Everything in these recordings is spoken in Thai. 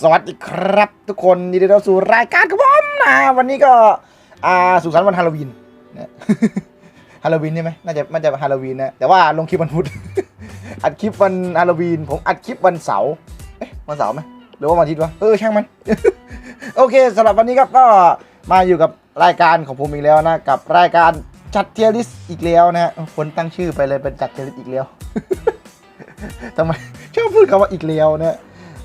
สวัสดีครับ ทุกคนยินดีต้อนรับสู่รายการกับผมนะวันนี้ก็อ่าสุขสันต์วันฮาโลวีนนะฮาโลวีนใช่ไหมน่าจะน่าจะฮาโลวีนนะแต่ว่าลงคลิปวันพุธอัดคลิปวันฮาโลวีนผมอัดคลิปวันเสาร์เอ๊ะวันเสาร์ไหมหรือว่าวันอาทิตย์วะเออช่างมัน โอเคสำหรับวันนี้ครับก็มาอยู่กับรายการของผมอีกแล้วนะกับรายการจัดเทียริสอีกแล้วนะฮะคนตั้งชื่อไปเลยเป็นจัดเทียริสอีกแล้วทำไมชอบพูดคำว่าอีกแล้วเนะ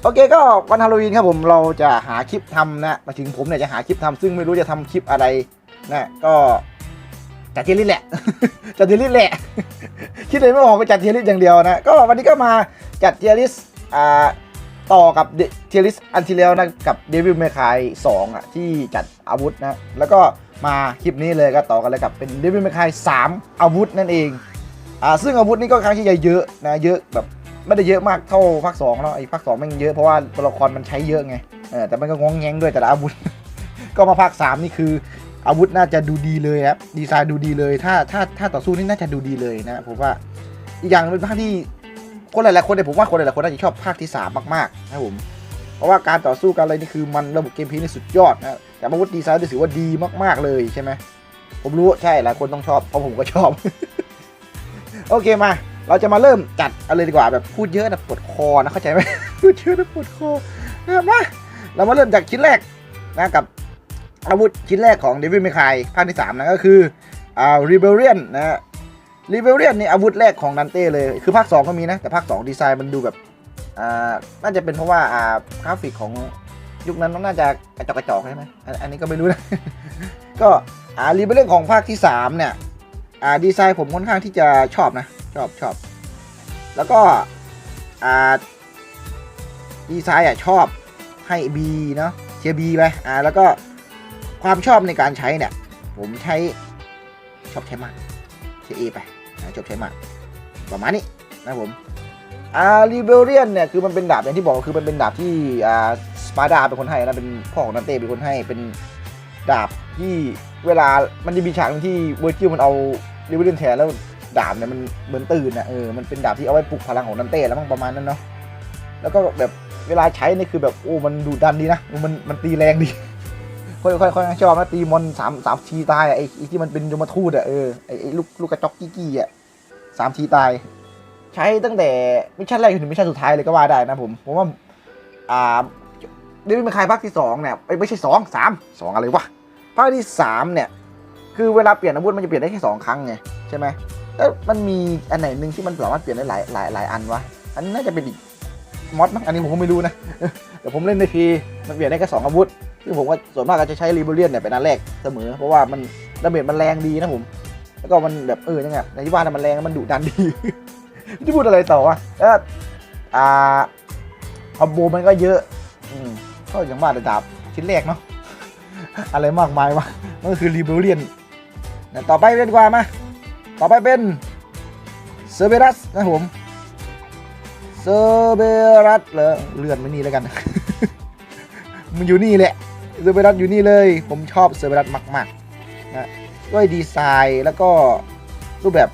โอเคก็วันฮาโลวีนครับผมเราจะหาคลิปทำนะมาถึงผมเนี่ยจะหาคลิปทำซึ่งไม่รู้จะทำคลิปอะไรนะก็จัดเทียริสแหละจัดเทียริสแหละ คิดเลยไม่ออกไปจัดเทียริสอย่างเดียวนะ ก็วันนี้ก็มาจัดเทียริสอ่าต่อกับเทียริสอันที่แล้วนะกับเดวิลเมคายสองอะที่จัดอาวุธนะ แล้วก็มาคลิปนี้เลยก็ต่อกันเลยกับเป็นเดวิลเมคายสามอาวุธนั่นเองอ่าซึ่งอาวุธนี่ก็ครั้งที่จะเยอะนะเยอะแบบ ไม่ได้เยอะมากเท่าภาคสองเนาะไอ้ภาคสองมันเยอะเพราะว่าตัวละครมันใช้เยอะไงเออแต่มันก็งองแงงด้วยแต่ละอาวุธ ก็มาภาคสามนี่คือ อาวุธน่าจะดูดีเลยครับดีไซน์ดูดีเลย ถ้าถ้าถ้าต่อสู้นี่น่าจะดูดีเลยนะผมว่าอีกอย่างเป็นภาคที่คนหลายๆคนเนี่ยผมว่าคนหลายๆคนน่าจะชอบภาคที่สามมากๆนะผมเพราะว่าการต่อสู้กันอะไรนี่คือมันระบบเกมพลย์นี่สุดยอดนะแต่อาวุธดีไซน์ถือว่าดีมากๆเลยใช่ไหมผมรู้ใช่หลายคนต้องชอบเพราะผมก็ชอบ โอเคมา เราจะมาเริ่มจัดเอาเลยดีกว่าแบบพูดเยอะนะปวดคอนะเข้าใจไหมพูดเยอะนะปวดคอนะมาเรามาเริ่มจากชิ้นแรกนะกับอาวุธชิ้นแรกของเดวิลเมคายภาคที่3นะก็คืออ่า Rebellion นะฮะ Rebellion นี่อาวุธแรกของดันเต้เลยคือภาค 2 ก็มีนะ แต่ภาค 2 ดีไซน์มันดูแบบอ่าน่าจะเป็นเพราะว่าอ่ากราฟิกของยุคนั้นมันน่าจะกระจอกกระจอกใช่ไหมอันนี้ก็ไม่รู้นะ ก็อ่า Rebellion ของภาคที่3เนี่ย อ่าดีไซน์ผมค่อนข้างที่จะชอบนะ ชอบชอบ แล้วก็อ่าดีไซน์อะชอบให้ B เนาะเชียร์ B ไปอ่าแล้วก็ความชอบในการใช้เนี่ย ผมใช้ชอบใช้มากใช้เอไปนะชอบใช้มากประมาณนี้นะผมอ่ารีเบลเรียนเนี่ยคือมันเป็นดาบอย่างที่บอกคือมันเป็นดาบที่อ่าสปาดาเป็นคนให้นะเป็นพ่อของนันเต้เป็นคนให้เป็นดาบที่เวลามันจะมีฉากที่เวอร์จิลมันเอา รีเบลเรียนแทนแล้วดาบเนี่ยมันเหมือนตื่นอะเออมันเป็นดาบที่เอาไว้ปลุกพลังของนันเต้แล้วมั้งประมาณนั้นเนาะแล้วก็แบบเวลาใช้นี่คือแบบโอ้มันดุดันดีนะมันมันตีแรงดีค่อยค่อยค่อยชอบนะตีมอนสามสามทีตายไอ้ไอ้ที่มันเป็นยมทูตอะเออไอ้ไอ้ลูกลูกกระจอกกี้กี้อะสามทีตาย ใช้ตั้งแต่มิชชั่นแรกจนถึงมิชชั่นสุดท้ายเลยก็ว่าได้นะผมผมว่าอ่าเดวิดมันคายภาคที่สองเนี่ยเอ้ยไม่ใช่สองสามสองอะไรวะภาคที่สามเนี่ย คือเวลาเปลี่ยนอาวุธมันจะเปลี่ยนได้แค่สองครั้งไงใช่ไหมแล้วมันมีอันไหนหนึ่งที่มันสามารถเปลี่ยนได้หลายหลายหลายอันวะอันนี้น่าจะเป็นอีกมอดมั้งอันนี้ผมก็ไม่รู้นะแต่ผมเล่นในทีมันเปลี่ยนได้แค่สองอาวุธซึ่งผมว่าส่วนมากก็จะใช้รีเบเลียนเนี่ยเป็นอันแรกเสมอ เพราะว่ามันดาเมจมันแรงดีนะผม แล้วก็มันแบบเออยังไงในที่บ้านะมันแรงมันดุดันดีจะพูดอะไรต่อวะแล้วอ่าคอมโบมันก็เยอะ อืมก็อย่างว่าแต่ดาบชิ้นแรกเนาะอะไรมากมายวะมันก็คือรีเบเลียน ต่อไปเป็นกว่ามาต่อไปเป็นเซอร์เบรัสนะผมเซอร์เบรัสเลยเลื่อนไม่นี่แล้วกัน มันอยู่นี่แหละเซอร์เบรัสอยู่นี่เลย ผมชอบเซอร์เบรัสมากๆนะด้วยดีไซน์แล้วก็รูปแบบ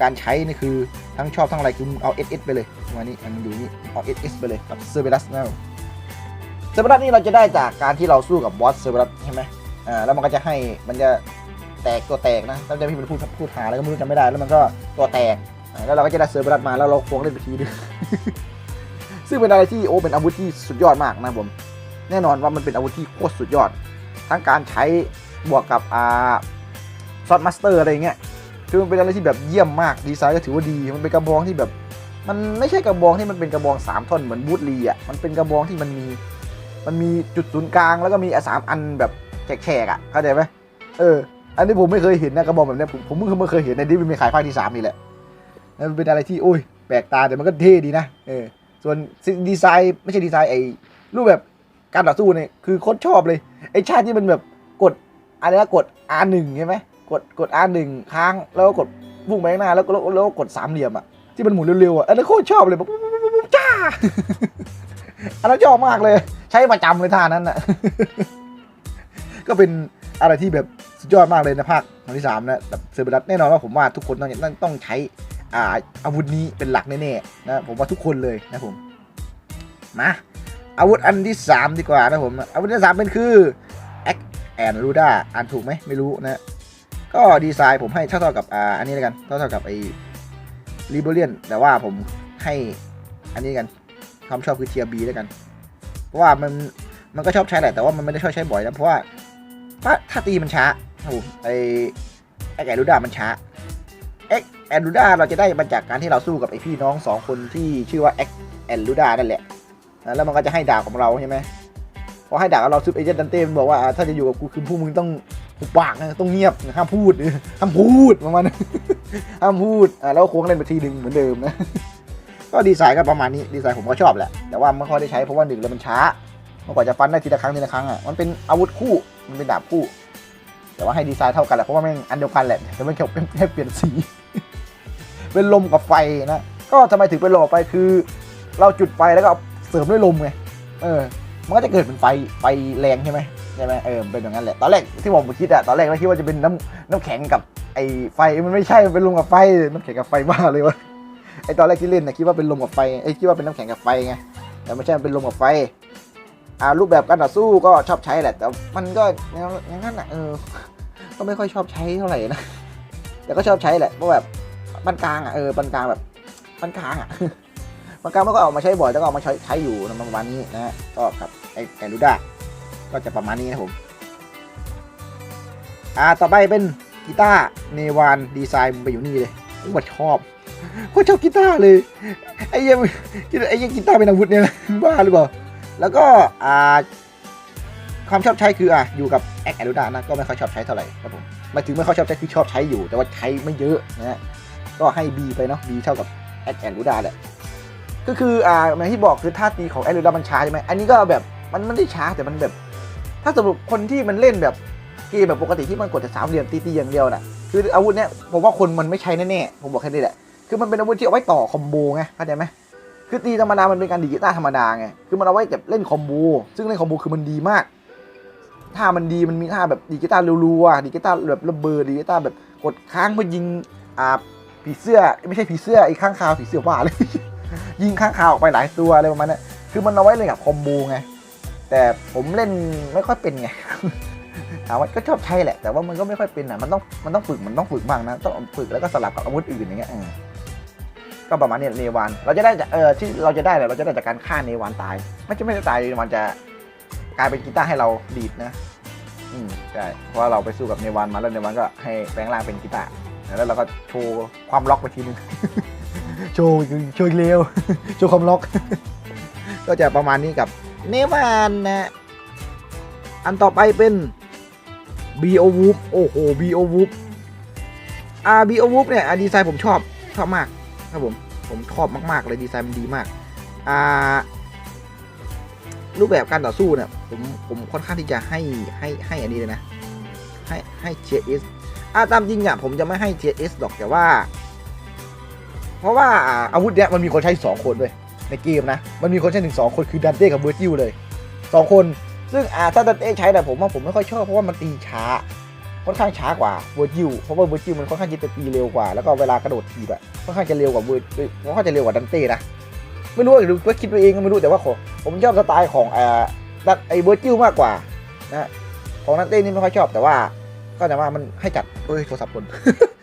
การใช้นี่คือทั้งชอบทั้งอะไรคือมึงเอา SS ไปเลยมานี่มันอยู่นี่เอา SS ไปเลยกับเซอร์เบรัสนะเซอร์เบรัสนี่เราจะได้จากการที่เราสู้กับบอสเซอร์เบรัสใช่ไหมอ่าแล้วมันก็จะให้มันจะ แตกตัวแตกนะแล้วจะพี่มันพูดพูดหาแล้วก็ไม่รู้จำไม่ได้แล้วมันก็ตัวแตกแล้วเราก็จะได้เซอร์เบรัสมาแล้วเราควงเล่นไปทีนึงซึ่งเป็นอะไรที่โอ้เป็นอาวุธที่สุดยอดมากนะผมแน่นอนว่ามันเป็นอาวุธที่โคตรสุดยอด ทั้งการใช้บวกกับอ่าซอดมาสเตอร์อะไรเงี้ยคือมันเป็นอะไรที่แบบเยี่ยมมากดีไซน์ก็ถือว่าดี มันเป็นกระบองที่แบบ มันไม่ใช่กระบองที่มันเป็นกระบองสามท่อนเหมือนบูทลีอะมันเป็นกระบองที่มันมี มันมีจุดศูนย์กลางแล้วก็มีอสามอันแบบแฉกๆอะเข้าใจไหมเออ อันนี้ผมไม่เคยเห็นนะกระบองแบบนี้ผมผมเพิ่งเคยเห็นในดิวิมีขายภาคที่สามนี่แหละมันเป็นอะไรที่โอ้ยแปลกตาแต่มันก็เท่ดีนะเออส่วนดีไซน์ไม่ใช่ดีไซน์ไอ้รูปแบบการต่อสู้เนี่ยคือโคตรชอบเลยไอ้ชาติที่มันแบบกดอะไรนะกด R1 ใช่ไหมกดกด R1 ค้างแล้วก็กดพุ่งไปข้างหน้าแล้วก็แล้วก็กดสามเหลี่ยมอะที่มันหมุนเร็วๆอะอันนั้นโคตรชอบเลยแบบจ้าอันนั้นชอบมากเลย ใช้ประจำเลยท่านั้นอะก็เป็นอะไรที่แบบ ยอดมากเลยนะภาคของที่สามนะแบบเซอร์เบรัสแน่นอนว่าผมว่าทุกคนต้องต้องต้องใช้อ่าอาวุธนี้เป็นหลักแน่ๆนะผมว่าทุกคนเลยนะผมมาอาวุธอันที่สามดีกว่านะผมอาวุธที่สามเป็นคือแอคแอนรูด้าอ่านถูกไหมไม่รู้นะก็ดีไซน์ผมให้เท่าๆกับอ่าอันนี้แล้วกันเท่าๆกับไอ้ลิเบเรียนแต่ว่าผมให้อันนี้กันความชอบคือเทียบีแล้วกัน เพราะว่ามันมันก็ชอบใช้แหละแต่ว่ามันไม่ได้ชอบใช้บ่อยนะเพราะว่าถ้าถ้าตีมันช้า ไอ้แอแอนรูด้ามันช้าแอคแอนรูด้าเราจะได้มาจากการที่เราสู้กับไอพี่น้องสองคนที่ชื่อว่าแอคแอนรูด้านั่นแหละแล้วมันก็จะให้ดาบของเราใช่ไหมพอให้ดาบเราซุปเอเจนต์ดันเต้มบอกว่าถ้าจะอยู่กับกูคือพวกมึงต้องหุบปากนะต้องเงียบห้ามพูดห้ามพูดประมาณนั้นห้ามพูดอ่าแล้วโค้งเล่นไปทีหนึ่งเหมือนเดิมนะก็ดีไซน์ก็ประมาณนี้ดีไซน์ผมก็ชอบแหละแต่ว่าไม่ค่อยได้ใช้เพราะว่าหนึ่งเลยมันช้าเมื่อกว่าจะฟันได้ทีละครั้งทีละครั้งอะมันเป็นอาวุธคู่มันเป็นดาบคู่ แต่ว่าให้ดีไซน์เท่ากันแหละเพราะว่าแม่งอันเดียวกันแหละแต่มันแค่เป็นแค่เปลี่ยนสี เป็นลมกับไฟนะก็ทำไมถึงเป็นลมกับไฟคือ เราจุดไฟแล้วก็เสริมด้วยลมไงเออ มันก็จะเกิดเป็นไฟไฟแรงใช่ไหมใช่ไหมเออเป็นอย่างนั้นแหละตอนแรกที่ผมคิดอะตอนแรกเราคิดว่าจะเป็นน้ำน้ำแข็งกับไอ้ไฟมันไม่ใช่มันเป็นลมกับไฟน้ำแข็งกับไฟบ้าเลยวะไอ้ตอนแรกที่เล่นนะคิดว่าเป็นลมกับไฟไอ้คิดว่าเป็นน้ำแข็งกับไฟไงแต่ไม่ใช่มันเป็นลมกับไฟ รูปแบบการต่อสู้ก็ชอบใช้แหละ แต่มันก็อย่างนั้นอะเออ ก็ไม่ค่อยชอบใช้เท่าไหร่นะ แต่ก็ชอบใช้แหละ เพราะแบบปานกลางอะเออปานกลางแบบปานกลางอะปานกลางมันก็เอามาใช้บ่อย แล้วก็เอามาใช้ใช้อยู่ประมาณนี้นะก็กับไอ้แอนดูด้าก็จะประมาณนี้นะผม อ่า ต่อไปเป็นกีตาร์เนวานดีไซน์มันไปอยู่นี่เลยผมว่าชอบโคตรชอบกีตาร์เลย ไอ้ยังไอ้ยังกีตาร์เป็นอาวุธเนี่ยบ้าหรือเปล่า แล้วก็อ่าความชอบใช้คืออะอยู่กับแอคแอรูดานะก็ไม่ค่อยชอบใช้เท่าไหร่ครับผมหมายถึงไม่ค่อยชอบใช้คือชอบใช้อยู่ แต่ว่าใช้ไม่เยอะนะฮะก็ให้ B ไปเนาะ B เท่ากับแอคแอรูดาแหละก็คืออ่าอย่างที่บอกคือท่าตีของแอรูดามันช้าใช่ไหมอันนี้ก็แบบมันไม่ได้ช้าแต่มันแบบ ถ้าสำหรับคนที่มันเล่นแบบเกมแบบปกติที่มันกดแต่สามเหลี่ยมตีๆอย่างเดียวน่ะคืออาวุธเนี้ยผมว่าคนมันไม่ใช้แน่ๆผมบอกแค่นี้แหละคือมันเป็นอาวุธที่เอาไว้ต่อคอมโบไงเข้าใจไหม คือตีธรรมดา มันเป็นการดีกีตาร์ธรรมดาไง คือมันเอาไว้แบบเล่นคอมโบ ซึ่งเล่นคอมโบคือมันดีมากท่ามันดีมันมีท่าแบบดีกีตาร์รัวๆดีดกีตาร์แบบระเบิดดีกีตาร์แบบกดค้างเพื่อยิงอ่าผีเสื้อไม่ใช่ผีเสื้อไอ้ข้างคาวผีเสื้อว่าเลย ยิงข้างคาวออกไปหลายตัวอะไรประมาณนั้นคือมันเอาไว้เล่นกับคอมโบไง แต่ผมเล่นไม่ค่อยเป็นไงถามว่าก็ชอบใช้แหละ แต่ว่ามันก็ไม่ค่อยเป็นอะ มันต้องมันต้องฝึกมันต้องฝึกบ้างนะ ต้องฝึกแล้วก็สลับกับอาวุธอื่นอย่างเงี้ย ก็ประมาณนี้เนวานเราจะได้จากเออที่เราจะได้แหละเราจะได้จากการฆ่าเนวานตาย ไม่ใช่ไม่ได้ตายเนวานจะกลายเป็นกีตาร์ให้เราดีดนะอืมใช่เพราะเราไปสู้กับเนวานมาแล้วเนวานก็ให้แปลงร่างเป็นกีตาร์แล้วเราก็โชว์ความล็อกไปทีนึงโชว์โชว์เร็วโชว์ความล็อก ก็จะประมาณนี้กับเนวานนะอันต่อไปเป็น B.O. w o o p โอ้โห B.O. w o o p อ่า B.O. w o o p เนี่ยดีไซน์ผมชอบชอบมาก ครับผมผมชอบมาก ๆ เลยดีไซน์มันดีมาก อ่า รูปแบบการต่อสู้เนี่ยผมผมค่อนข้างที่จะให้ให้ให้อันนี้เลยนะ ให้ให้เทียเอสอ่าตามจริงอะผมจะไม่ให้เทียเอสหรอกแต่ว่า เพราะว่าอาวุธเนี้ยมันมีคนใช้สองคนด้วยในเกมนะ มันมีคนใช้ถึงสองคนคือดันเต้กับเวอร์จิวเลยสองคน ซึ่งอ่าถ้าดันเต้ใช้แต่ผมว่าผมไม่ค่อยชอบเพราะว่ามันตีช้า ค่อนข้างช้ากว่าเวอร์จิวเพราะว่าเวอร์จิวมันค่อนข้างจะตีเร็วกว่า แล้วก็เวลากระโดดทีแบอะค่อนข้างจะเร็วกว่าเวอร์ค่อนข้างจะเร็วกว่าดันเต้นะไม่รู้หรือว่าคิดไปเองก็ไม่รู้แต่ว่าผมชอบสไตล์ของอ่าดันไอเวอร์จิวมากกว่านะของดันเต้นี่ไม่ค่อยชอบแต่ว่าก็จะว่ามันให้จัดเอ้ยโทรศัพท์คน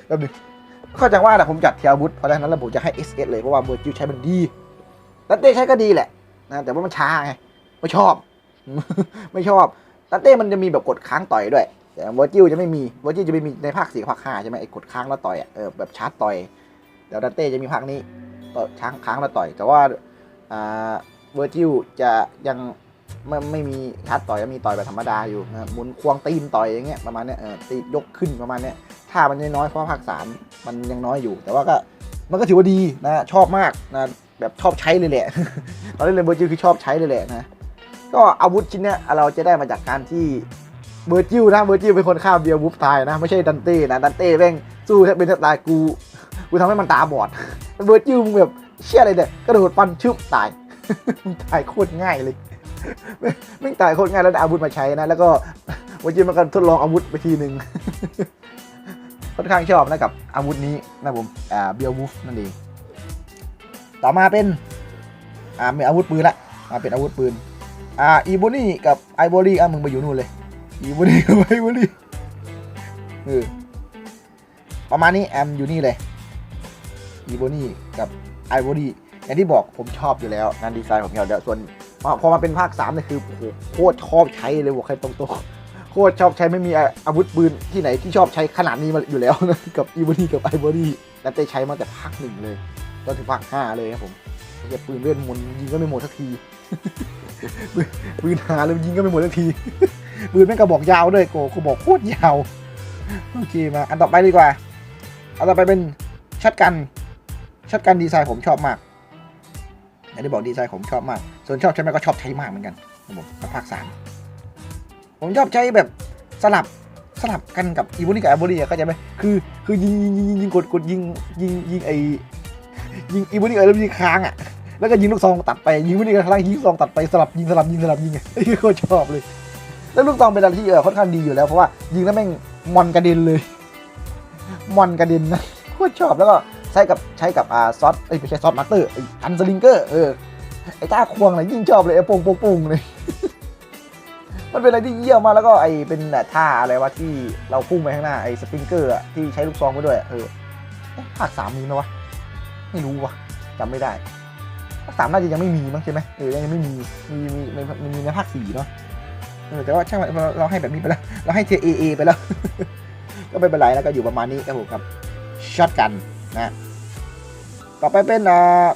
แป๊บนึงเข้าใจว่าแต่ผมจัดเทียบุตเพราะฉะนั้นแล้วผมจะให้ SS เลยเพราะว่าเวอร์จิวใช้มันดีดันเต้ใช้ก็ดีแหละนะแต่ว่ามันช้าไงไม่ชอบ ไม่ชอบตันเต้มันจะมีแบบกดค้างต่อยด้วย แต่วอร์จิลจะไม่มีวอร์จิลจะไม่มีในภาคสี่ภาคห้าใช่ไหมไอ้กดค้างแล้วต่อยเออแบบชาร์จต่อยเดี๋ยวดันเต้จะมีภาคนี้ต่อช้างค้างแล้วต่อย แต่ว่าอ่าเวอร์จิลจะยังไม่ไม่มีชาร์จต่อยก็มีต่อยแบบธรรมดาอยู่นะหมุนควงตีนต่อยอย่างเงี้ยประมาณเนี้ยเออตียกขึ้นประมาณเนี้ยถ้ามันน้อยเพราะภาคสามมันยังน้อยอยู่ แต่ว่าก็มันก็ถือว่าดีนะชอบมากนะแบบชอบใช้เลยแหละตอนเล่นเวอร์จิลคือชอบใช้เลยแหละนะก็อาวุธชิ้นเนี้ยเราจะได้มาจากการที่ เบอร์จิลนะเบอร์จิลเป็นคนฆ่าเบียร์วูฟตายนะไม่ใช่ดันเต้นะดันเต้แม่งสู้แทบเป็นแทบตายกูกูทำให้มันตาบอดเบอร์จิลมึงแบบเชี่ยอะไรเนี่ยกระโดดฟันชึบตายมึงตายโคตรง่ายเลยไม่งตายโคตรง่ายแล้วอาวุธมาใช้นะ แล้วก็เบอร์จิลมันก็ทดลองอาวุธไปทีหนึ่งค่อนข้างชอบนะกับอาวุธนี้นะผมอ่าเบียร์วูฟนั่นเองต่อมาเป็นอ่ามีอาวุธปืนละมาเป็นอาวุธปืนอ่าอีโบนี่กับไอโบลี่อะมึงไปอยู่นู่นเลย อีโบนี่กับไอโบลี่เออประมาณนี้แอมอยู่นี่เลยอีโบนี่กับไอโบลี่อย่างที่บอกผมชอบอยู่แล้วงานดีไซน์ผมชอบแล้วส่วนพอมาเป็นภาคสามเนี่ยคือโอ้โหโคตรชอบใช้เลยบอกใครตรงๆโคตรชอบใช้ไม่มีอาวุธปืนที่ไหนที่ชอบใช้ขนาดนี้มาอยู่แล้วนะกับอีโบนี่กับไอโบลี่แล้วได้ใช้มาแต่ภาคหนึ่งเลยจนถึงภาคห้าเลยครับผมเหี้ยปืนเลื่อนมนยิงก็ไม่หมดสักทีปืนปืนหาเลยยิงก็ไม่หมดสักที ปืนแม่งกระบอกยาวด้วยโกกระบอกโคตรยาวโอเคมาอันต่อไปดีกว่า อันต่อไปเป็นช็อตกันช็อตกันดีไซน์ผมชอบมากอย่างที่บอกดีไซน์ผมชอบมาก ส่วนชอบใช้ไหมก็ชอบใช้มากเหมือนกันครับผมกับภาคสามผมชอบใช้แบบสลับสลับกันกับอีโบนี่กับอีโบนี่เข้าใจไหมคือคือยิงยิงยิงยิงยิงกดกดยิงยิงยิงไอยิงอีโบนี่กับอีโบนี่ค้างอะแล้วก็ยิงลูกซองตัดไปยิงไม่ได้กระทั่งยิงซองตัดไปสลับยิงสลับยิงสลับยิงไงไอ้โคตรชอบเลย แล้วลูกซองเป็นอะไรที่เออค่อนข้างดีอยู่แล้วเพราะว่ายิงแล้วแม่งมอนกระเด็นเลย มอนกระเด็นนะโคตรชอบแล้วก็ใช้กับใช้กับอ่าซอสเอ้ไม่ใช่ซอสมาสเตอร์ไอ้อันสลิงเกอร์เออไอ้ต้าควงเลยยิ่งชอบเลยไอ้ปงปงปงเลยมันเป็นอะไรที่เยี่ยมมากแล้วก็ไอ้เป็นท่าอะไรวะที่เราพุ่งไปข้างหน้าไอ้สปริงเกอร์อะที่ใช้ลูกซองไปด้วยเออภาคสามมีไหมวะไม่รู้วะจำไม่ได้ภาคสามน่าจะยังไม่มีมั้งใช่ไหมเออยังไม่มีมีมีมีในภาคสี่เนาะ แต่ว่าช่างเราให้แบบนี้ไปแล้ว เราให้เทเอเอไปแล้ว ก็ไม่เป็นไรแล้วก็อยู่ประมาณนี้ครับผมครับช็อตกันนะต่อไปเป็นอ่า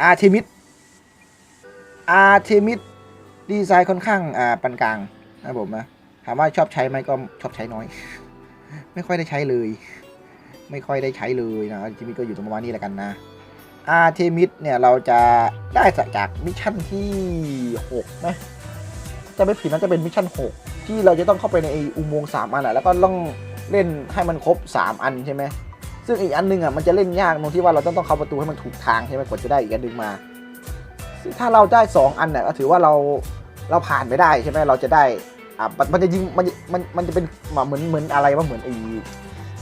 อาร์เทมิดอาร์เทมิดดีไซน์ค่อนข้างอ่าปานกลางนะผมนะถามว่าชอบใช้ไหมก็ชอบใช้น้อย ไม่ค่อยได้ใช้เลย ไม่ค่อยได้ใช้เลยนะอาร์เทมิดก็อยู่ตรงประมาณนี้แล้วกันนะอาร์เทมิดเนี่ยเราจะได้จากมิชชั่นที่6นะ จะไม่ผิดนะจะเป็นมิชชั่น 6 ที่เราจะต้องเข้าไปในอุโมงค์3อันอะแล้วก็ต้องเล่นให้มันครบ 3 อันใช่ไหมซึ่งอีกอันหนึงอะมันจะเล่นยากตรงที่ว่าเราต้องต้องเข้าประตูให้มันถูกทางใช่ไหมกว่าจะได้อีกอันหนึงมา ถ้าเราได้ 2 อันเนี่ยก็ถือว่าเราเราผ่านไปได้ใช่ไหมเราจะได้อะมันจะยิงมันมันมันจะเป็นเหมือนเหมือนอะไรว่าเหมือนไอ้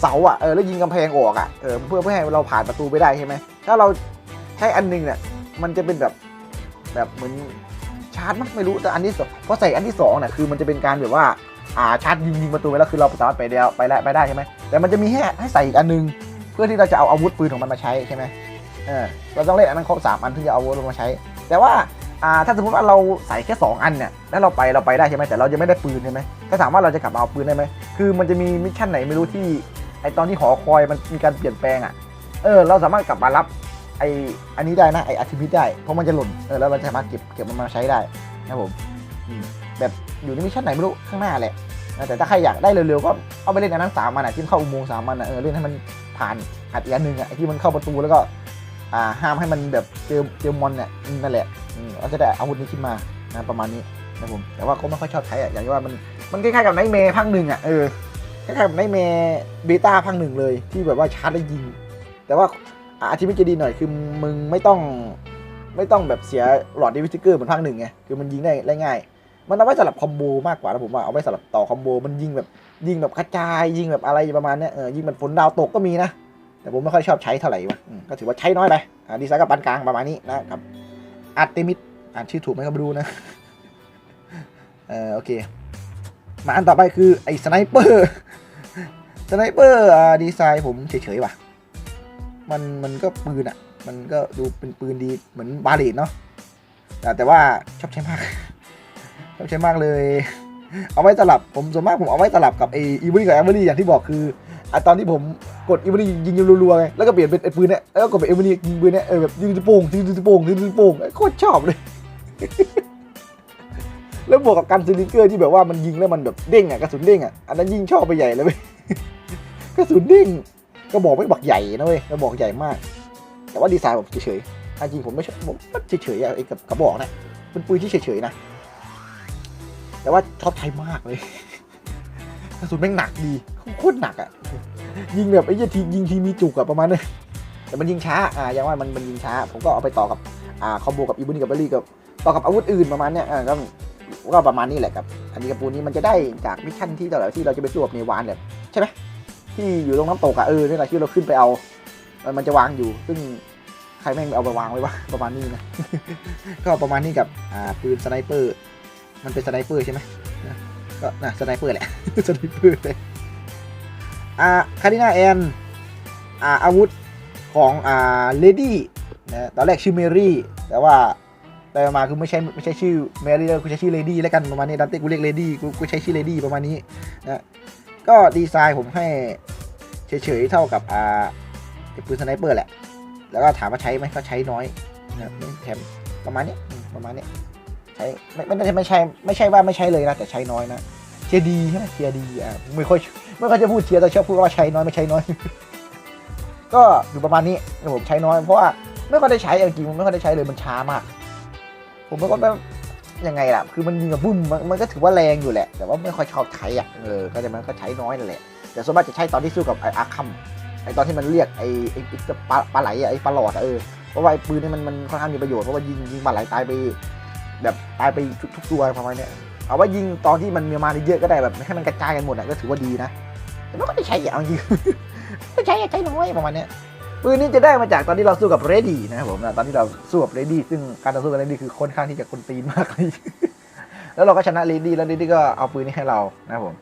เสาอะเออแล้วยิงกำแพงออกอะเออเพื่อเพื่อให้เราผ่านประตูไปได้ใช่ไหมถ้าเราใช้อันหนึงเนี่ยมันจะเป็นแบบแบบเหมือน ชาร์จมั้งไม่รู้แต่อันที่สองเพราะใส่อันที่สองเนี่ยคือมันจะเป็นการแบบว่าอ่าชาร์จยิงยิงประตูไปแล้วคือเราสามารถไปเดียวไปได้ไปได้ใช่ไหมแต่มันจะมีให้ให้ใส่อีกอันหนึง เพื่อที่เราจะเอาอาวุธปืนของมันมาใช้ใช่ไหมเออเราต้องเล่นอันนั้นครบสามอันถึงจะเอาอาวุธมาใช้ แต่ว่าอ่าถ้าสมมติว่าเราใส่แค่สองอันเนี่ยแล้วเราไปเราไปได้ใช่ไหมแต่เราจะไม่ได้ปืนใช่ไหมถ้าถามว่าเราจะกลับมาเอาปืนได้ไหมคือมันจะมีมิชชั่นไหนไม่รู้ที่ไอตอนที่หอคอยมันมีการเปลี่ยนแปลงอะเออเราสามารถกลับมารับ ไออันนี้ได้นะไออาทิมิได้เพราะมันจะหล่นเออแล้วเราจะสามารถเก็บเก็บมันมาใช้ได้นะผมแบบอยู่ในมิชชั่นไหนไม่รู้ข้างหน้าแหละแต่ถ้าใครอยากได้เร็วๆก็เอาไปเล่นอันนั้นสามมันอะที่เข้าอุโมงค์สามมันอะเออเล่นให้มันผ่านอัดอีกอันหนึ่งอะที่มันเข้าประตูแล้วก็อ่าห้ามให้มันแบบเจอเจอมอนเนี่ยนั่นแหละอืมเราจะได้อาวุธนี้ขึ้นมานะประมาณนี้นะผมแต่ว่าก็ไม่ค่อยชอบใช้อะอย่างที่ว่ามันมันคล้ายๆกับไนเมย์ภาคหนึ่งอะเออคล้ายๆกับไนเมย์เบต้าภาคหนึ่งเลยที่แบบว่าชาร์จแล้ยิงแต่ว่า อาทิตย์มันจะดีหน่อยคือมึงไม่ต้องไม่ต้องแบบเสียหลอดดิวิสติกเกอร์เหมือนภาคหนึ่งไงคือมันยิงได้ได้ง่าย มันเอาไว้สำหรับคอมโบมากกว่านะผมว่าเอาไว้สำหรับต่อคอมโบมันยิงแบบยิงแบบกระจายยิงแบบอะไรประมาณเนี้ยเออยิงแบบฝนดาวตกก็มีนะ แต่ผมไม่ค่อยชอบใช้เท่าไหร่วะก็ถือว่าใช้น้อยไปอ่าดีไซน์กับปานกลางประมาณนี้นะครับอาร์เตมิดอ่านชื่อถูกไหมก็ไม่รู้นะเออโอเค มาอันต่อไปคือไอ้สไนเปอร์สไนเปอร์ดีไซน์ผมเฉยๆว่ะ มันมันก็ปืนอะ มันก็ดูเป็นปืนดีเหมือนบาเลตเนาะแต่แต่ว่าชอบใช้มาก ชอบใช้มากเลย เอาไว้สลับผมส่วนมากผมเอาไว้สลับกับไออีวีกับแอมเบอรี่อย่างที่บอกคืออะตอนที่ผมกดอีวียิงรัวๆไงแล้วก็เปลี่ยนเป็นไอปืนเนี่ยแล้วก็กดเป็นเอมเบอรี่ยิงปืนเนี่ยเออแบบยิงจะโป่งยิงจะโป่งยิงจะโป่งโคตรชอบเลยแล้วบวกกับการซิลิงเกอร์ที่แบบว่ามันยิงแล้วมันแบบเด้งอะกระสุนเด้งอะอันนั้นยิ่งชอบไปใหญ่เลยกระสุนเด้ง ก็บอกไม่บอกใหญ่นะเว้ยก็บอกใหญ่มาก แต่ว่าดีไซน์ผมเฉยๆจริงผมไม่ชอบผมก็เฉยๆอะไอ้กับกระบอกนะเป็นปืนที่เฉยๆนะ แต่ว่าชอบใช้มากเลยกระสุนแม่งหนักดีโคตรหนักอะยิงแบบไอ้ยทียิงทีมีจุกอะประมาณนี้แต่มันยิงช้าอ่าอย่างว่ามันมันยิงช้า ผมก็เอาไปต่อกับอ่าคอมโบกับอีบุนี่กับเบลลี่กับต่อกับอาวุธอื่นประมาณเนี้ยอ่าก็ก็ประมาณนี้แหละครับอันนี้กับปูนี้มันจะได้จากมิชชั่นที่ต่อแล้วที่เราจะไปสู้กับเนวานเนี่ยใช่ไหม ที่อยู่ตรงน้ำตกอะเออนี่แหละที่เราขึ้นไปเอา มันจะวางอยู่ ซึ่งใครแม่งเอาไปวางไว้วะประมาณนี้นะ ก็ประมาณนี้กับอ่าปืนสไนเปอร์ มันเป็นสไนเปอร์ใช่ไหมก็นะสไนเปอร์แหละสไนเปอร์เลยอ่าคาริน่าแอนอ่าอาวุธของอ่าเลดี้นะตอนแรกชื่อเมรี่แต่ว่าไปมาคือไม่ใช่ไม่ใช่ชื่อเมรี่แล้วกูใช้ชื่อเลดี้แล้วกันประมาณนี้ดันเต้กูเรียกเลดี้กูกูใช้ชื่อเลดี้ประมาณนี้นะ ก็ดีไซน์ผมให้เฉยๆเท่ากับอ่าปืนสไนเปอร์แหละ แล้วก็ถามว่าใช้ไหมก็ใช้น้อยนะไม่แถมประมาณนี้ประมาณนี้ใช้ไม่ไม่ไม่ไม่ใช่ไม่ใช่ว่าไม่ใช้เลยนะแต่ใช้น้อยนะเชียดีใช่ไหมเชียดีอะไม่ค่อยไม่ค่อยจะพูดเชียแต่ชอบพูดว่าใช้น้อยไม่ใช้น้อย ก็อยู่ประมาณนี้ผมใช้น้อยเพราะว่าไม่ค่อยได้ใช้จริงๆไม่ค่อยได้ใช้เลยมันช้ามาก ผมไม่ค่อย ยังไงล่ะ คือมันยิงกับบุ้มมันมันก็ถือว่าแรงอยู่แหละ แต่ว่าไม่ค่อยชอบใช้อะ เออ ก็จะมันก็ใช้น้อยนั่นแหละ แต่ส่วนมากจะใช้ตอนที่สู้กับไอ้อาคัม ไอ้ตอนที่มันเรียกไอ้ไอ้ไอ้ปลาปลาไหลอะไอ้ปลาหลอดอะเออ เพราะว่าไอ้ปืนนี่มันมันค่อนข้างมีประโยชน์เพราะว่ายิงยิงปลาไหลตายไป แบบตายไปทุกทุกตัวประมาณเนี้ยเอาว่ายิงตอนที่มันมีมาเยอะก็ได้แบบให้มันกระจายกันหมดอะก็ถือว่าดีนะ แต่ไม่ค่อยได้ใช้อย่างจริงไม่ใช้อะใช้น้อยประมาณเนี้ย ปืนนี้จะได้มาจากตอนที่เราสู้กับเรดี้นะครับผมนะตอนที่เราสู้กับเรดี้ซึ่งการต่อสู้กับเรดี้คือค่อนข้างที่จะคนตีนมากเลยแล้วเราก็ชนะเรดี้แล้วเรดี้ก็เอาปืนนี้ให้เรานะครับผม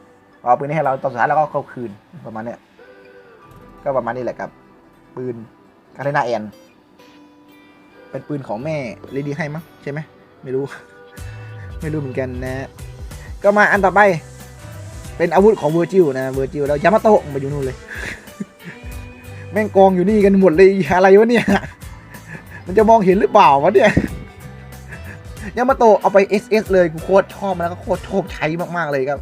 เอาปืนนี้ให้เราตอนสุดท้ายเราก็เข้าคืนประมาณเนี้ยก็ประมาณนี้แหละครับ ปืนคาเรนาแอนเป็นปืนของแม่เรดี้ให้มั้งใช่ไหมไม่รู้ ไม่รู้เหมือนกันนะ ก็มาอันต่อไป เป็นอาวุธของเวอร์จิลนะเวอร์จิลแล้วยามาโตะมาอยู่นู่นเลย แม่งกองอยู่นี่กันหมดเลยอะไรวะเนี่ย มันจะมองเห็นหรือเปล่าวะเนี่ยยามาโตเอาไป SS เลยกูโคตรชอบมันแล้วก็โคตรชอบใช้มากๆเลยครับ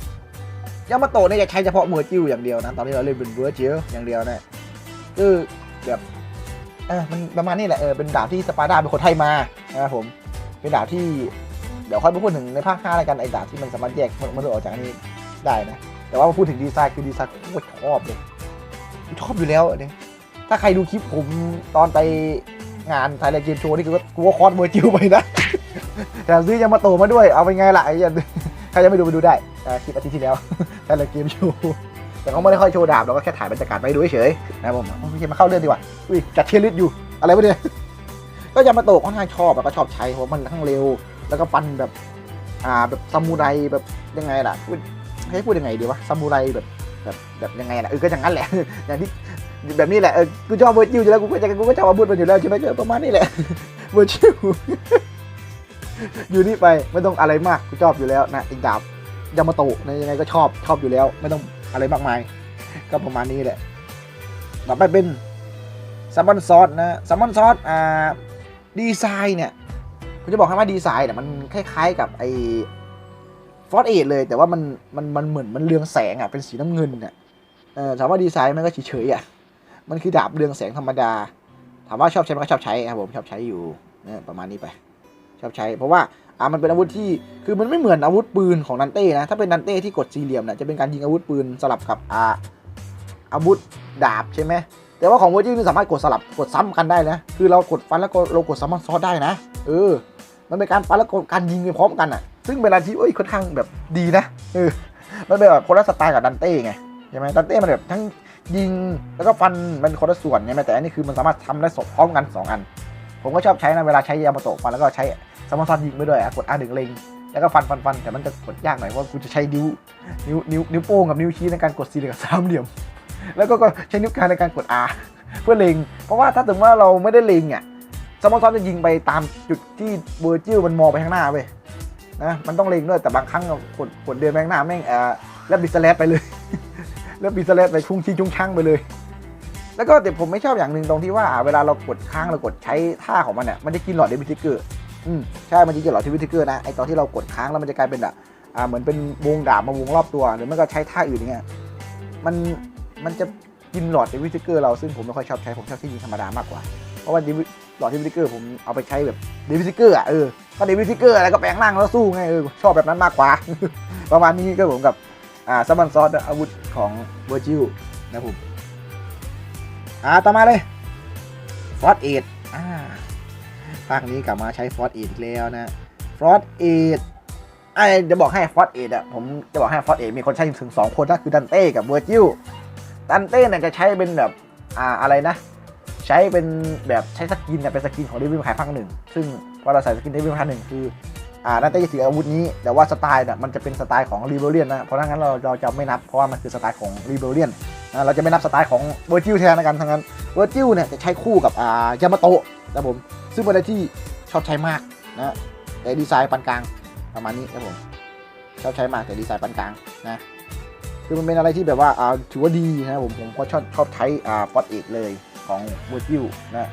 ยามาโตเนี่ยจะใช้เฉพาะเวอร์จิลอย่างเดียวนะตอนนี้เราเล่นเป็นเวอร์จิลอย่างเดียวนะคือแบบเออมันประมาณนี้แหละเออเป็นดาบที่สปาร์ดาเป็นคนไทยมานะครับผมเป็นดาบที่เดี๋ยวค่อยมาพูดถึงในภาค5แล้วกันไอ้ดาบที่มันสามารถแยกมันุษย์ออกจากนี้ได้นะ แต่ว่ามาพูดถึงดีไซน์คือดีไซน์โคตรชอบเลยชอบอยู่แล้วอันนี้ ถ้าใครดูคลิปผมตอนไปงานไทยแลนด์เกมโชว์นี่คือว่ากูว่าคอสเวอร์จิวไปนะแต่ซื้อยามาโตมาด้วยเอาไปไงล่ะไอ้ยันใครยังไม่ดูไปดูได้คลิปอาทิตย์ที่แล้วไทยแลนด์เกมโชว์แต่เขาไม่ได้ค่อยโชว์ดาบเราก็แค่ถ่ายบรรยากาศไปดูเฉยนะผมไม่ใช่มาเข้าเรื่องดีกว่าอุ้ยจัดเทียร์ลิสอยู่อะไรวะเนี่ยก็ยามาโตะค่อนข้างชอบแล้วก็ชอบใช้เพราะมันทั้งเร็ว แล้วก็ฟันแบบอ่าแบบซามูไรแบบยังไงล่ะพูดให้พูดยังไงดีวะซามูไรแบบแบบแบบยังไงล่ะเออก็อย่างนั้นแหละอย่างที่ แบบนี้แหละเออกูชอบเวอร์จิวอยู่แล้วกูก็จะกูก็ชอบอาวุธมันอยู่แล้วใช่ไหมก็ประมาณนี้แหละเวอร์จิวอยู่นี่ไปไม่ต้องอะไรมากกูชอบอยู่แล้วนะอีกดาบยามาโตะนะยังไงก็ชอบชอบอยู่แล้ว ไม่ต้องอะไรมากมาย ก็ประมาณนี้แหละต่อไปเป็นซัมมอนซอสนะซัมมอนซอสอ่าดีไซน์เนี่ยผมจะบอกให้ว่าดีไซน์เนี่ยมันคล้ายๆกับไอ้ฟอร์เอทเลยแต่ว่ามันมันมันเหมือนมันเรืองแสงอะเป็นสีน้ำเงินอะเออถามว่าดีไซน์มันก็เฉยๆอะ มันคือดาบเรืองแสงธรรมดา ถามว่าชอบใช้ไหมก็ชอบใช้ครับผมชอบใช้อยู่เนี่ยประมาณนี้ไป ชอบใช้ เพราะว่าอ่ามันเป็นอาวุธที่คือมันไม่เหมือนอาวุธปืนของนันเต้นะถ้าเป็นนันเต้ที่กดสี่เหลี่ยมเนี่ยจะเป็นการยิงอาวุธปืนสลับกับอ่าอาวุธดาบใช่ไหมแต่ว่าของเวอร์จินี่สามารถกดสลับกดซ้ำกันได้นะ คือเรากดฟันแล้วก็เรากดซัมมอนซ้อสได้นะ เออ มันเป็นการปันแล้วก็การยิงไปพร้อมกันอะ ซึ่งเป็นอะไรที่เอ้ยค่อนข้างแบบดีนะ เออ มันเป็นแบบคนละสไตล์กับดันเต้ไง ใช่ไหมดันเต้มันแบบทั้ง ยิงแล้วก็ฟันมันคนละส่วนไหมแต่อันนี้คือมันสามารถทำได้สดพร้อมกัน 2 อัน ผมก็ชอบใช้นะเวลาใช้ยามาโตะฟันแล้วก็ใช้สมอนซอนยิงไปด้วยอะกด R1 เล็งแล้วก็ฟันฟันฟันแต่มันจะกดยากหน่อยเพราะกูจะใช้นิ้วนิ้วนิ้วนิ้วโป้งกับนิ้วชี้ในการกดสี่เหลี่ยมกับสามเหลี่ยม แล้วก็ใช้นิ้วกลางในการกด R เพื่อเล็ง เพราะว่าถ้าสมมติว่าเราไม่ได้เล็งอะสมอนซอนจะยิงไปตามจุดที่เวอร์จิลมันมองไปข้างหน้าเว้ยนะมันต้องเล็งด้วยแต่บางครั้งกดกดเดินไปข้างหน้าแม่งเออแล้วบิสเลตไปเลย แล้วบิสเลตไปชุ่งชี้ชุ่งช่างไปเลย แล้วก็แต่ผมไม่ชอบอย่างหนึ่งตรงที่ว่าเวลาเรากดค้างเรากดใช้ท่าของมันเนี่ยมันจะกินหลอดเดบิทิเกอร์อืมใช่มันจะกินหลอดเดบิทิเกอร์นะไอตอนที่เรากดค้างแล้วมันจะกลายเป็นแบบอ่าเหมือนเป็นวงดาบมาวงรอบตัว หรือไม่ก็ใช้ท่าอื่นอย่างเงี้ยมันมันจะกินหลอดเดบิทิเกอร์เราซึ่งผมไม่ค่อยชอบใช้ผมชอบที่ยิงธรรมดามากกว่า เพราะว่าหลอดเดวิสเกอร์ผมเอาไปใช้แบบเดวิสเกอร์อะเออก็เดวิสเกอร์อะไรก็แปลงร่างแล้วสู้ไงเออชอบแบบนั้นมากกว่า ประมาณนี้ก็ผมกับ อ่าซัมบันซอสอาวุธของเวอร์จิลนะผมอ่าต่อมาเลยฟอร์ดเอ็ดอ่าภาคนี้กลับมาใช้ฟอร์ดเอ็ดอีกแล้วนะฟอร์ดเอ็ดไอ้จะบอกให้ฟอร์ดเอ็ดอะผมจะบอกให้ฟอร์ดเอ็ดมีคนใช้ถึงสองคนนะคือดันเต้กับเวอร์จิลดันเต้เนี่ยจะใช้เป็นแบบอ่าอะไรนะ ใช้เป็นแบบใช้สกินเนี่ยเป็นสกินของเดวิลขายภาคหนึ่งซึ่งพอเราใส่สกินเดวิลภาคหนึ่งคือ อ่าน่าจะถืออาวุธนี้ แต่ว่าสไตล์เนี่ยมันจะเป็นสไตล์ของรีเบเลียนนะเพราะงั้นเราเราจะไม่นับเพราะว่ามันคือสไตล์ของรีเบเลียนนะเราจะไม่นับสไตล์ของเวอร์จิลแทนนะกันทั้งนั้นเวอร์จิลเนี่ยจะใช้คู่กับอ่ายามาโตะนะผมซึ่งเป็นอะไรที่ชอบใช้มากนะแต่ดีไซน์ปานกลางประมาณนี้ครับผมชอบใช้มากแต่ดีไซน์ปานกลางนะคือมันเป็นอะไรที่แบบว่าอ่าถือว่าดีนะผมผมก็ชอบชอบใช้อ่าฟอสเอกเลยของเวอร์จิลนะ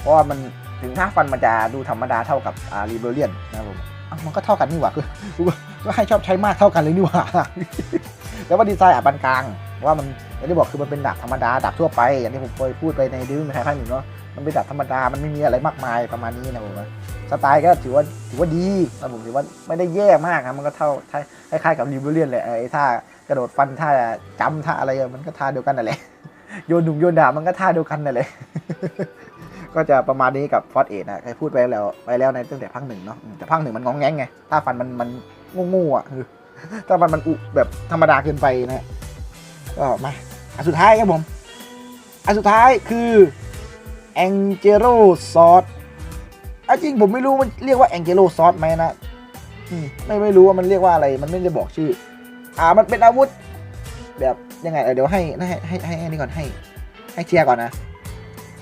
เพราะว่ามันถึงท่าฟันมันจะดูธรรมดาเท่ากับอ่ารีเบเลียนนะครับผม มันก็เท่ากันนี่หว่าก็ให้ชอบใช้มากเท่ากันเลยนี่หว่าแล้วว่าดีไซน์อะปานกลางว่ามันอย่างที่บอกคือมันเป็นดาบธรรมดาดาบทั่วไป อย่างที่ผมเคยพูดไปในดิวในไทยภาคหนึ่งเนาะมันเป็นดาบธรรมดามันไม่มีอะไรมากมายประมาณนี้นะผมสไตล์ก็ถือว่าถือว่าดีนะผมถือว่าไม่ได้แย่มากนะมันก็เท่าคล้ายๆกับรีเบเลียนเลยไอ้ท่ากระโดดฟันท่าจำท่าอะไรมันก็ท่าเดียวกันนั่นแหละโยนหนุ่มโยนดาบมันก็ท่าเดียวกันนั่นแหละ ก็จะประมาณนี้กับฟอสเอ็ดนะใครพูดไปแล้วไปแล้วในตั้งแต่ภาคหนึ่งเนาะแต่ภาคหนึ่งมันงองแงงไงท่าฟันมันมันงูๆอะถ้ามันมันอุแบบธรรมดาเกินไปนะก็มาอันสุดท้ายครับผม อันสุดท้ายคือแองเจโ o ซอสอจริงผมไม่รู้มันเรียกว่าแองเจโ o ซอสไหมนะไม่ไม่รู้ว่ามันเรียกว่าอะไร มันไม่ได้บอกชื่อ อ่า มันเป็นอาวุธ แบบยังไงเดี๋ยวให้ให้ให้ให้ให้นี่ก่อนให้ ให้เชียร์ก่อนนะ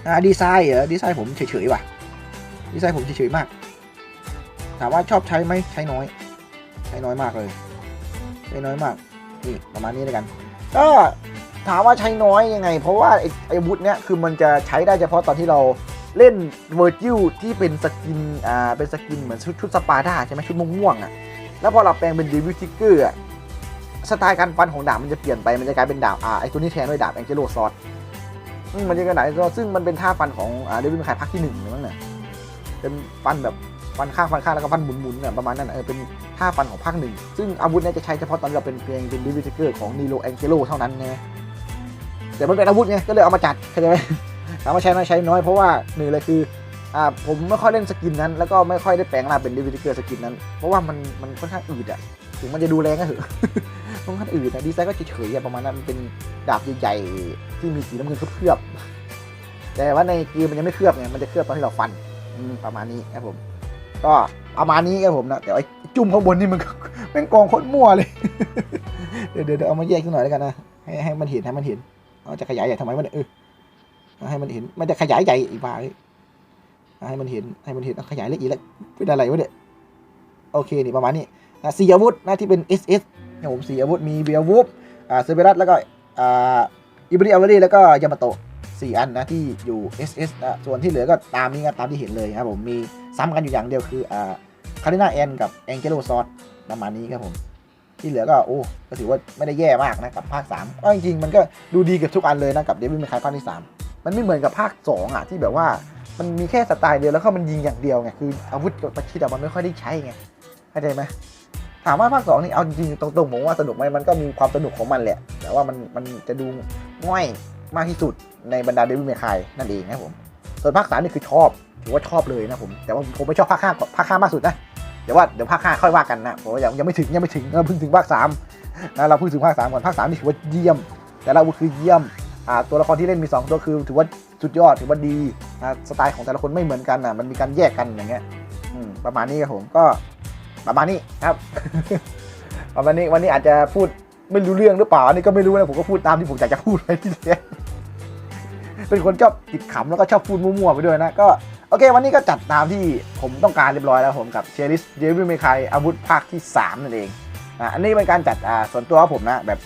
อ่าดีไซน์เหรอดีไซน์ผมเฉยๆว่ะดีไซน์ผมเฉยๆมาก ถามว่าชอบใช้ไหมใช้น้อย ใช้น้อยมากเลย ใช้น้อยมาก นี่ประมาณนี้เลยกัน ก็ถามว่าใช้น้อยยังไง เพราะว่าไอ้ไอ้อาวุธเนี้ยคือมันจะใช้ได้เฉพาะตอนที่เราเล่นเวอร์จิลที่เป็นสกินอ่าเป็นสกินเหมือนชุดชุดสปาร์ตาใช่ไหมชุดม่วงๆอะแล้วพอเราแปลงเป็นเดวิทิกเกอร์อะสไตล์การฟันของดาบมันจะเปลี่ยนไปมันจะกลายเป็นดาบอ่าไอตัวนี้แทนด้วยดาบแองเจโลซอสอื มันจะกระไหนซึ่งมันเป็นท่าฟันของเดวิดคายภาคที่หนึ่งมั้งเนี่ยเป็นฟันแบบฟันข้างฟันข้างแล้วก็ฟันหมุนๆเนี่ยประมาณนั้นเออเป็นท่าฟันของภาคหนึ่งซึ่งอาวุธเนี้จะใช้เฉพาะตอนเราเป็นเพียงเป็นดิวิทเกอร์ของนีโรแองเจโลเท่านั้นนะแต่มันเป็นอาวุธไงก็เลยเอามาจัดเข้าใจไหมถามว่าใช้น้อยใช้น้อยเพราะว่าหนึ่งเลยคืออ่าผมไม่ค่อยเล่นสกินนั้น แล้วก็ไม่ค่อยได้แปลงร่างเป็นดิวิทเกอร์สกินนั้น เพราะว่ามันมันค่อนข้างอืดอะถึงมันจะดูแรงก็เถอะ ค่อนข้างอื่นนะดีไซน์ก็เฉยๆประมาณนั้นมันเป็นดาบใหญ่ๆที่มีสีน้ำเงินเคลือบๆแต่ว่าในเกมมันยังไม่เคลือบไงมันจะเคลือบตอนที่เราฟันประมาณนี้ครับผม ก็ประมาณนี้ครับผมนะแต่ไอ้จุ่มข้างบนนี่มันเป็นกองโคตรมั่วเลย เดี๋ยวเดี๋ยวเอามาแยกสักหน่อยแล้วกันนะให้ให้มันเห็นให้มันเห็นเอาจะขยายใหญ่ทำไมวะเนี่ยเออให้มันเห็นมันจะขยายใหญ่อีกบ้าเลาให้มันเห็นให้มันเห็นเอาขยายเล็กอีกแล้วเป็นอะไรวะเนี่ยโอเคนี่ประมาณนี้นะสี่อาวุธนะที่เป็น SS นะผมสี่อาวุธมีเบียวูฟอ่าเซเบรัสแล้วก็อ่าอิบริอเวอรี่แล้วก็ยามาโตะสี่อันนะที่อยู่ SS นะส่วนที่เหลือก็ตามนี้ครับตามที่เห็นเลยครับผมมีซ้ำกันอยู่อย่างเดียวคืออ่าคาริน่าแอนกับแองเจโลซอสประมาณนี้ครับผมที่เหลือก็โอ้ก็ถือว่าไม่ได้แย่มากนะกับภาค3ก็จริงๆมันก็ดูดีกับทุกอันเลยนะกับเดวิดเมคายภาคที่ 3 มันไม่เหมือนกับภาค 2 อะ ที่แบบว่ามันมีแค่สไตล์เดียวแล้วก็มันยิงอย่างเดียวไงคืออาวุธกับประชิดมันไม่ค่อยได้ใช้ไงเข้าใจไหม ถามว่าภาค2นี่เอาจริงๆตรงๆผมว่าสนุกไหมมันก็มีความสนุกของมันแหละ แต่ว่ามันมันจะดูง่อยมากที่สุดในบรรดาเดวิดเมคายนั่นเองนะผมส่วนภาค3นี่คือชอบถือว่าชอบเลยนะผมแต่ว่าผมไม่ชอบภาค5ภาค5มากสุดนะเดี๋ยวว่าเดี๋ยวภาคห้าค่อยว่ากันนะผมยังยังไม่ถึงยังไม่ถึงเราเพิ่งถึงภาคสามนะเราเพิ่งถึงภาคสามก่อนภาคสามนี่ถือว่าเยี่ยม แต่เราคือเยี่ยมอ่าตัวละครที่เล่นมี 2 ตัวคือถือว่าสุดยอดถือว่าดีนะสไตล์ของแต่ละคนไม่เหมือนกันอะมันมีการแยกกันอย่างเงี้ยอืมประมาณนี้ครับผมก็ ประมาณนี้ครับ ประมาณนี้วันนี้อาจจะพูดไม่รู้เรื่องหรือเปล่าอันนี้ก็ไม่รู้นะผมก็พูดตามที่ผมอยากจะพูดไปที่แท้เป็นคนชอบติดขำแล้วก็ชอบพูดมั่วๆไปด้วยนะก็โอเค วันนี้ก็จัดตามที่ผมต้องการเรียบร้อยแล้วผมกับเชลิสเดวิลเมคายอาวุธภาคที่ 3 นั่นเองอะอันนี้เป็นการจัดอ่าส่วนตัวของผมนะแบบ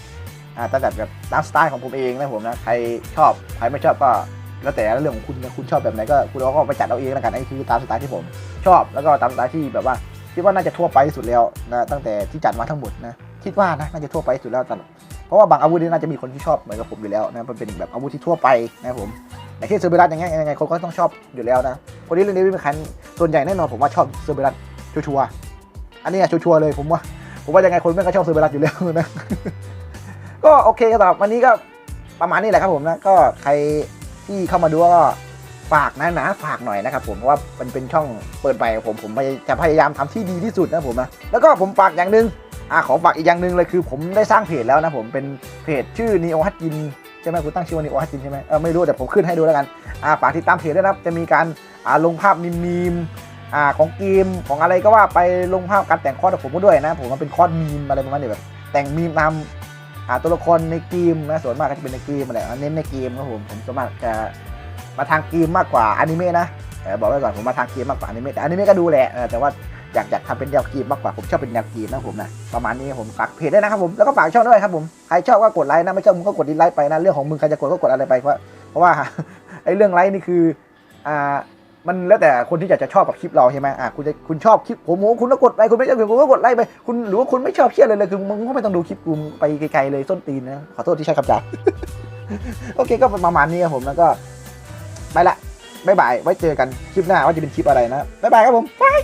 อ่าจัดแบบตามสไตล์ของผมเองนะผมนะใครชอบใครไม่ชอบก็แล้วแต่เรื่องของคุณนะคุณชอบแบบไหนก็คุณเอาก็ไปจัดเอาเองแล้วกันไอ้คือตามสไตล์ที่ผมชอบแล้วก็ตามสไตล์ที่แบบว่า คิดว่าน่าจะทั่วไปที่สุดแล้วนะตั้งแต่ที่จัดมาทั้งหมดนะคิดว่านะน่าจะทั่วไปที่สุดแล้วแต่เพราะว่าบางอาวุธนี่น่าจะมีคนที่ชอบเหมือนกับผมอยู่แล้วนะมันเป็นแบบอาวุธที่ทั่วไปนะครับผมอย่างเช่เซอร์เบรัสอย่างเงี้ยยังไงคนก็ต้องชอบอยู่แล้วนะคนที่เล่นเดวิดเป็นคันส่วนใหญ่แน่นอนผมว่าชอบเซอร์เบรัสชัวร์อันนี้ชัวร์เลยผมว่าผมว่ายังไงคนแม่งก็ชอบเซอร์เบรัสอยู่แล้วนะก็โอเคสำหรับวันนี้ก็ประมาณนี้แหละครับผมนะก็ใครที่เข้ามาดูก็ ฝากนะนะฝากหน่อยนะครับผมเพราะว่ามันเป็นช่องเปิดใหม่ของผมผมจะพยายามทำที่ดีที่สุดนะผมนะแล้วก็ผมฝากอย่างหนึ่งอ่าขอฝากอีกอย่างหนึ่งเลยคือผมได้สร้างเพจแล้วนะผมเป็นเพจชื่อ Neo h a t ยินใช่ไหมคุณตั้งชื่อว่านีโอฮัจินใช่ไหมเออไม่รู้แต่ผมขึ้นให้ดูแล้วกันอ่าฝากติดตามเพจด้วยนะครับจะมีการอ่าลงภาพมีมอ่าของเกมของอะไรก็ว่าไปลงภาพการแต่งคอร์สกับผมก็ด้วยนะ ผมมันเป็นคอร์สมีมอะไรประมาณนี้แบบแต่งมีมตามอ่าตัวละครในเกมนะส่วนมากก็จะเป็นในเกมอะไรเน้นในเกมครับผมผมส่วนมากจะ มาทางเกมมากกว่าอนิเมะนะเออบอกไว้ก่อนผมมาทางเกมมากกว่าอนิเมะแต่อนิเมะก็ดูแหละแต่ว่าอยากอยากทำเป็นแนวเกมมากกว่าผมชอบเป็นแนวเกมนะผมนะประมาณนี้ผมฝากเพจด้วยนะครับผมแล้วก็ฝากช่องด้วยครับผมใครชอบก็กดไลค์นะไม่ชอบมึงก็กดดิสไลค์ไปนะเรื่องของมึงใครจะกดก็กดอะไรไปเพราะเพราะว่าไอ้เรื่องไลค์นี่คืออ่ามันแล้วแต่คนที่อยากจะชอบกับคลิปเราใช่ไหมอะคุณจะคุณชอบคลิปผมโอ้คุณก็กดไลค์คุณไม่ชอบผมก็กดไลค์ไปคุณหรือว่าคุณไม่ชอบเชี่ยเลยเลยคือมึงก็ไม่ต้องดูคลิปกูไปไกลๆเลยส้นตีนนะขอโทษที่ใช้คำจาโอเคก็ประมาณนี้ครับผมแล้วก็ ไปละบ๊ายบายไว้เจอกันคลิปหน้าว่าจะเป็นคลิปอะไรนะบ๊ายบายครับผมบาย